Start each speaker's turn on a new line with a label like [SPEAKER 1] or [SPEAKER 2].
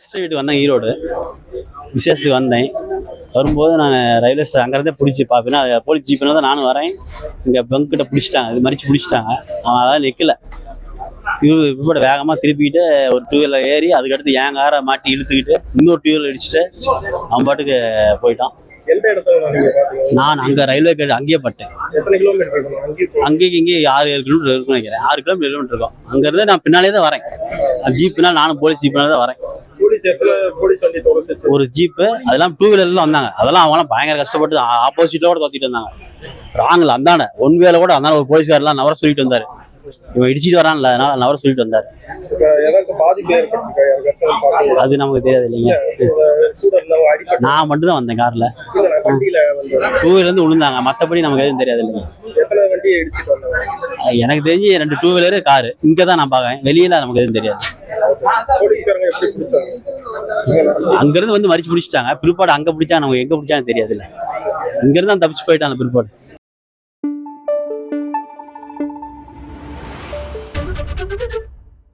[SPEAKER 1] Sister வீட்டுக்கு வந்தேன் ஈரோடு. விசேஷத்துக்கு வந்தேன். வரும்போது நான் ரயில்வே ஸ்டேஷன் அங்கேருந்தே பிடிச்சி பார்ப்பேன் அது போலீஸ் ஜீப்பில் தான் நானும் வரேன். இங்கே பங்க் கிட்ட பிடிச்சிட்டாங்க இது மறிச்சு பிடிச்சிட்டாங்க. அவன் அதெல்லாம் நிற்கல திரு இப்போ வேகமாக திருப்பிக்கிட்டு ஒரு டூ வீலர் ஏறி அதுக்கடுத்து என் காரை மாட்டி இழுத்துக்கிட்டு இன்னொரு டூ வீலர் இடிச்சிட்டு அவன் பாட்டுக்கு போயிட்டான். நான் அங்கே ரயில்வே கேட் அங்கேயே பட்டேன். அங்கேயும் இங்கேயும் ஆறு ஏழு கிலோமீட்டர் இருக்கும்னு நினைக்கிறேன். ஆறு கிலோமீட்டர் கிலோமீட்டர் இருக்கும். அங்கேருந்து நான் பின்னாலே தான் வரேன். ஜீப் பின்னால் நானும் போலீஸ் ஜீப் பின்னால் தான் வரேன். ஒரு ஜீப்பு அதெல்லாம் டூ வீலர்லாம் வந்தாங்க. அதெல்லாம் அவங்களாம் பயங்கர கஷ்டப்பட்டு ஆப்போசிட்டோட தோத்திட்டு வந்தாங்க ராங்கில் அந்தாண்ட ஒன் வேல கூட அந்தாண்ட ஒரு போலீஸ்காரெல்லாம் நவர சொல்லிட்டு வந்தாரு. இவன் இடிச்சிட்டு வரான்ல அதனால நவர சொல்லிட்டு வந்தாரு? அது நமக்கு தெரியாது இல்லைங்க.
[SPEAKER 2] கூட
[SPEAKER 1] நான் மட்டும் தான் வந்தேன் கார்ல. டூ வீலர் இருந்து விழுந்தாங்க. மற்றபடி நமக்கு எதுவும் தெரியாது இல்லைங்க. எனக்கு தெரிஞ்சு ரெண்டு டூ வீலரு காரு. இங்கே தான் நான் பார்க்கறேன். வெளியில நமக்கு எதுவும் தெரியாது. அங்கிருந்து வந்து மறிச்சு பிடிச்சிட்டாங்க பிற்பாடு அங்க பிடிச்சா நம்ம எங்க பிடிச்சான்னு தெரியாது இல்ல இங்கிருந்து தான் தப்பிச்சு போயிட்டாங்க பிற்பாடு
[SPEAKER 3] Thank you.